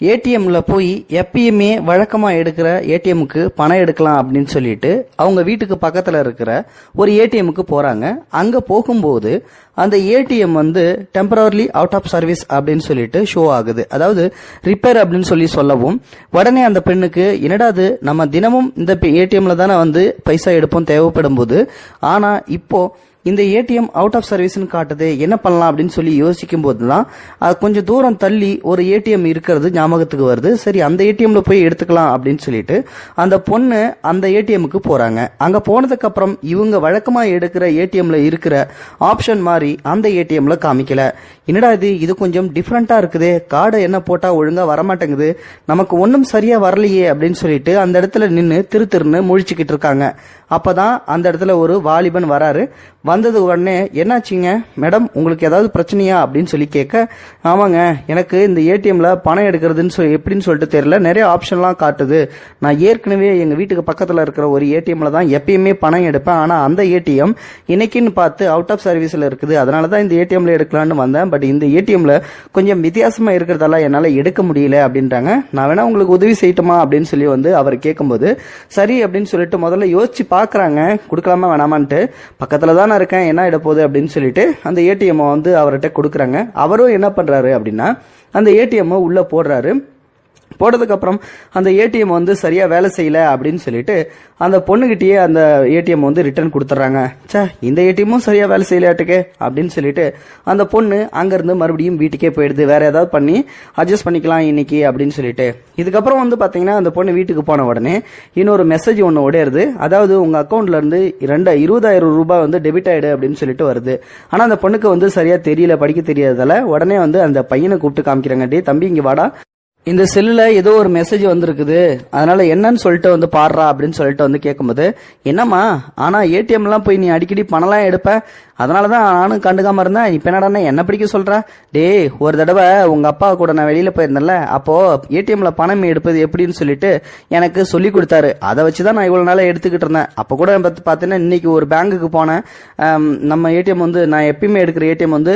ஏடிஎம்ல போய் எப்பயுமே வழக்கமா எடுக்கிற ஏடிஎம்க்கு பணம் எடுக்கலாம் அப்படின்னு சொல்லிட்டு அவங்க வீட்டுக்கு பக்கத்துல இருக்கிற ஒரு ஏடிஎம்க்கு போறாங்க. அங்க போகும்போது அந்த ஏடிஎம் வந்து டெம்பரவர்லி அவுட் ஆஃப் சர்வீஸ் அப்படின்னு சொல்லிட்டு ஷோ ஆகுது. அதாவது ரிப்பேர் அப்படின்னு சொல்லி சொல்லவும் உடனே அந்த பெண்ணுக்கு என்னடாது நம்ம தினமும் இந்த ஏடிஎம்ல தானே வந்து பைசா எடுப்போம் தேவைப்படும் போது ஆனா இப்போ இந்த ஏடிஎம் அவுட் ஆஃப் சர்வீஸ்னு காட்டுது. என்ன பண்ணலாம் அப்படின்னு சொல்லி யோசிக்கும் போது தான் அது கொஞ்சம் தூரம் தள்ளி ஒரு ஏடிஎம் இருக்கிறது ஞாபகத்துக்கு வருது. சரி அந்த ஏடிஎம்ல போய் எடுத்துக்கலாம் அப்படின்னு சொல்லிட்டு அந்த பொண்ணு அந்த ஏடிஎம்க்கு போறாங்க. அங்க போனதுக்கு அப்புறம் இவங்க வழக்கமா எடுக்கிற ஏடிஎம்ல இருக்கிற ஆப்ஷன் மாதிரி அந்த ஏடிஎம்ல காமிக்கல. என்னடா இது? இது கொஞ்சம் டிஃப்ரெண்டா இருக்குது. கார்டை என்ன போட்டா ஒழுங்கா வரமாட்டேங்குது. நமக்கு ஒன்றும் சரியா வரலையே அப்படின்னு சொல்லிட்டு அந்த இடத்துல நின்று திரு திருன்னு முழிச்சுக்கிட்டு இருக்காங்க. அப்பதான் அந்த இடத்துல ஒரு வாலிபன் வராரு. வந்தது உடனே என்னாச்சுங்க? மேடம் உங்களுக்கு ஏதாவது பிரச்சனையா? அப்படின்னு சொல்லி கேட்க ஆமாங்க எனக்கு இந்த ஏடிஎம்ல பணம் எடுக்கிறதுன்னு சொல்லி எப்படின்னு சொல்லிட்டு தெரியல. நிறைய ஆப்ஷன்லாம் காட்டுது. நான் ஏற்கனவே எங்க வீட்டுக்கு பக்கத்துல இருக்கிற ஒரு ஏடிஎம்ல தான் எப்பயுமே பணம் எடுப்பேன். ஆனா அந்த ஏடிஎம் இன்னைக்குன்னு பார்த்து அவுட் ஆஃப் சர்வீஸ்ல இருக்குது. அதனால தான் இந்த ஏடிஎம்ல எடுக்கலாம்னு வந்தேன். பட் இந்த ஏடிஎம்ல கொஞ்சம் வித்தியாசமா இருக்கிறதால என்னால எடுக்க முடியல அப்படின்றாங்க. நான் வேணா உங்களுக்கு உதவி செய்யட்டுமா? அப்படின்னு சொல்லி வந்து அவர் கேட்கும்போது சரி அப்படின்னு சொல்லிட்டு முதல்ல யோசிச்சு பாக்குறாங்க கொடுக்கலாமா? வேணாமான்ட்டு. பக்கத்துல தான் நான் இருக்கேன் என்ன இட போகுது அப்படின்னு சொல்லிட்டு அந்த ஏடிஎம்மை வந்து அவர்கிட்ட கொடுக்குறாங்க. அவரும் என்ன பண்றாரு அப்படின்னா அந்த ஏடிஎம்மை உள்ள போடுறாரு. போட்டதுக்கு அப்புறம் அந்த ஏடிஎம் வந்து சரியா வேலை செய்யல அப்படின்னு சொல்லிட்டு அந்த பொண்ணுகிட்டயே அந்த ஏடிஎம் வந்து ரிட்டர்ன் கொடுத்துட்றாங்க சே இந்த ஏடிஎம்மும் சரியா வேலை செய்யலையாட்டுக்கு அப்படின்னு சொல்லிட்டு அந்த பொண்ணு அங்கிருந்து மறுபடியும் வீட்டுக்கே போயிடுது. வேற ஏதாவது பண்ணி அட்ஜஸ்ட் பண்ணிக்கலாம் இன்னைக்கு அப்படின்னு சொல்லிட்டு. இதுக்கப்புறம் வந்து பாத்தீங்கன்னா அந்த பொண்ணு வீட்டுக்கு போன உடனே இன்னொரு மெசேஜ் ஒன்று உடையிறது அதாவது உங்க அக்கௌண்ட்ல இருந்து ரெண்டு இருபதாயிரம் ரூபாய் வந்து டெபிட் ஆயிடு அப்படின்னு சொல்லிட்டு வருது. ஆனா அந்த பொண்ணுக்கு வந்து சரியா தெரியல படிக்க தெரியாததால உடனே வந்து அந்த பையனை கூப்பிட்டு காமிக்கிறாங்க. டே தம்பி இங்க வாடா. இந்த செல்லுல ஏதோ ஒரு மெசேஜ் வந்திருக்குது. அதனால என்னன்னு சொல்லிட்டு வந்து பாடுறா அப்படின்னு சொல்லிட்டு வந்து கேட்கும்போது என்னம்மா ஆனா ஏடிஎம்லாம் போய் நீ அடிக்கடி பணம்லாம் எடுப்ப? அதனாலதான் நானும் கண்டுக்காம இருந்தேன். இப்ப என்னடா என்ன பிடிக்க சொல்ற? டேய் ஒரு தடவை உங்க அப்பா கூட நான் வெளியில போயிருந்தேன்ல அப்போ ஏடிஎம்ல பணம் எடுப்பது எப்படின்னு சொல்லிட்டு எனக்கு சொல்லி கொடுத்தாரு. அதை வச்சுதான் நான் இவ்வளவு நாளா எடுத்துக்கிட்டு இருந்தேன். அப்ப கூட பார்த்து பார்த்தீங்கன்னா இன்னைக்கு ஒரு பேங்குக்கு போனேன். நம்ம ஏடிஎம் வந்து நான் எப்பயுமே எடுக்கிற ஏடிஎம் வந்து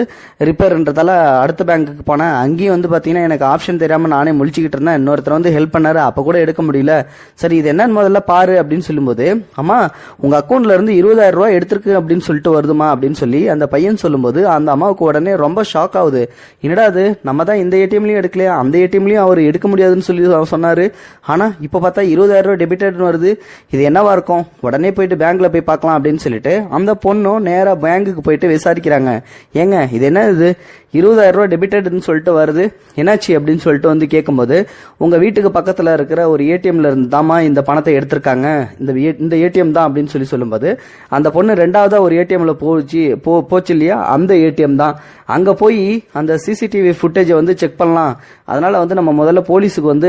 ரிப்பேர்ன்றதால அடுத்த பேங்குக்கு போனேன். அங்கேயும் வந்து பாத்தீங்கன்னா எனக்கு ஆப்ஷன் தெரியாம நானே முழிச்சுக்கிட்டு இருந்தேன் இன்னொருத்தர் வந்து ஹெல்ப் பண்ணாரு அப்ப கூட எடுக்க முடியல. சரி இது என்னன்னு முதல்ல பாரு அப்படின்னு சொல்லும்போது அம்மா உங்க அக்கௌண்ட்ல இருந்து இருபதாயிரம் ரூபாய் எடுத்திருக்கு அப்படின்னு சொல்லிட்டு வருதுமா அப்படின்னு சொல்லி அந்த பையன் சொல்லும்போது அந்த அம்மாவுக்கு உடனே ரொம்ப ஷாக் ஆகுது. என்னடா அது நம்ம தான் இந்த ஏடிஎம்லயும் எடுக்கலையா? அந்த ஏடிஎம்லயும் அவர் எடுக்க முடியாதுன்னு சொல்லி அவர் சொன்னாரு. ஆனா இப்ப பார்த்தா இருபதாயிரம் ரூபாய் டெபிட்டட்னு வருது. இது என்னவா இருக்கும்? உடனே போயிட்டு பேங்க்ல போய் பார்க்கலாம் அப்படின்னு சொல்லிட்டு அந்த பொண்ணும் நேரா பேங்குக்கு போயிட்டு விசாரிக்கிறாங்க. ஏங்க இது என்ன இது? இருபதாயிரம் ரூபாய் டெபிட்டட்னு சொல்லிட்டு வருது. என்னாச்சு அப்படின்னு சொல்லிட்டு வந்து கேட்கும்போது உங்க வீட்டுக்கு பக்கத்துல இருக்கிற ஒரு ஏடிஎம்ல இருந்து தாமா இந்த பணத்தை எடுத்திருக்காங்க? இந்த இந்த ஏடிஎம் தான் அப்படின்னு சொல்லி சொல்லும்போது அந்த பொண்ணு ரெண்டாவதா ஒரு ஏடிஎம்ல போச்சு போ போச்சு இல்லையா? அந்த ஏடிஎம் தான். அங்க போய் அந்த சிசிடிவி ஃபுட்டேஜை வந்து செக் பண்ணலாம். அதனால வந்து நம்ம முதல்ல போலீஸுக்கு வந்து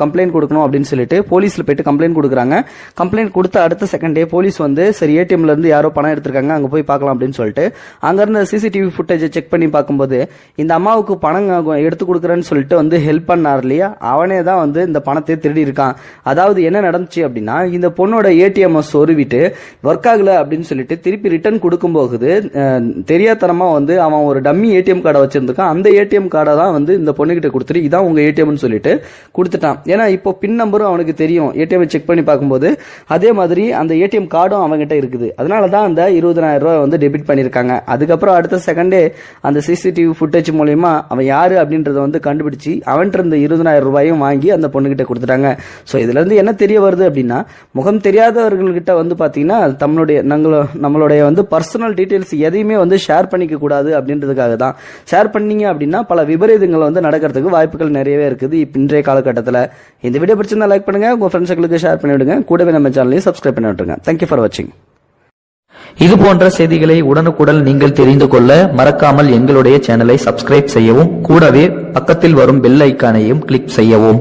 கம்ப்ளைண்ட் கொடுக்கணும் அப்படின்னு சொல்லிட்டு போலீஸ்ல போயிட்டு கம்ப்ளைண்ட் கொடுக்குறாங்க. கம்ப்ளைண்ட் கொடுத்த அடுத்த செகண்ட் டே போலீஸ் வந்து சரி ஏடிஎம்ல இருந்து யாரோ பணம் எடுத்திருக்காங்க அங்க போய் பார்க்கலாம் அப்படின்னு சொல்லிட்டு அங்க இருந்த சிசிடிவி ஃபுட்டேஜை செக் பண்ணி பார்க்கும்போது இந்த அம்மாவுக்கு பணம் எடுத்து கொடுக்குறேன்னு சொல்லிட்டு வந்து ஹெல்ப் பண்ணார் இல்லையா? அவனே தான் வந்து இந்த பணத்தை திருடி இருக்கான். அதாவது என்ன நடந்துச்சு அப்படின்னா இந்த பொண்ணோட ஏடிஎம் சொருவிட்டு ஒர்க் ஆகல அப்படின்னு சொல்லிட்டு திருப்பி ரிட்டர்ன் கொடுக்கும் போகுது அஹ், வந்து அவன் ஒரு டம்மி ஏடிஎம் கார்டை வச்சிருந்துக்கான் அந்த ஏடிஎம் கார்டை தான் வந்து இந்த பொண்ணுகிட்ட கொடுத்துட்டு இதான் உங்க ஏடிஎம்னு சொல்லிட்டு கொடுத்துட்டான். ஏன்னா இப்போ பின் நம்பரும் அவனுக்கு தெரியும். ஏடிஎம் செக் பண்ணி பார்க்கும்போது அதே மாதிரி அந்த ஏடிஎம் கார்டும் அவங்ககிட்ட இருக்குது. அதனால தான் அந்த இருபதனாயிரம் ரூபாய் வந்து டெபிட் பண்ணியிருக்காங்க. அதுக்கப்புறம் அடுத்த செகண்டே அந்த சிசிடிவி ஃபுட்டேஜ் மூலயமா அவன் யாரு அப்படின்றத வந்து கண்டுபிடிச்சு அவன்கிட்ட இருந்த இருபதனாயிரம் ரூபாயும் வாங்கி அந்த பொண்ணுகிட்ட கொடுத்துட்டாங்க. ஸோ இதுல இருந்து என்ன தெரிய வருது அப்படின்னா முகம் தெரியாதவர்கள்கிட்ட வந்து பாத்தீங்கன்னா நம்மளுடைய நம்மளுடைய வந்து பர்சனல் டீட்டெயில்ஸ் எதையுமே வந்து ஷேர் பண்ணிக்க கூடாது அப்படின்றதுக்காக தான் ஷேர் பண்ணீங்க அப்படின்னா பல விபரீதங்கள் வந்து நடக்கிறதுக்கு வாய்ப்புகள் நிறையவே இருக்குது. இப்ப இன்றைய காலகட்டத்தில் இந்த வீடியோ பிடிச்சிருந்தா லைக் பண்ணுங்க. உங்க ஃப்ரெண்ட்ஸுகளுக்கு ஷேர் பண்ணிவிடுங்க. கூடவே நம்ம சேனலையும் சப்ஸ்கிரைப் பண்ணி விட்டுருங்க. தேங்க்யூ ஃபார் வாட்சிங் இது போன்ற செய்திகளை உடனுக்குடன் நீங்கள் தெரிந்து கொள்ள மறக்காமல் எங்களுடைய சேனலை சப்ஸ்கிரைப் செய்யவும் கூடவே பக்கத்தில் வரும் பெல் ஐக்கானையும் கிளிக் செய்யவும்.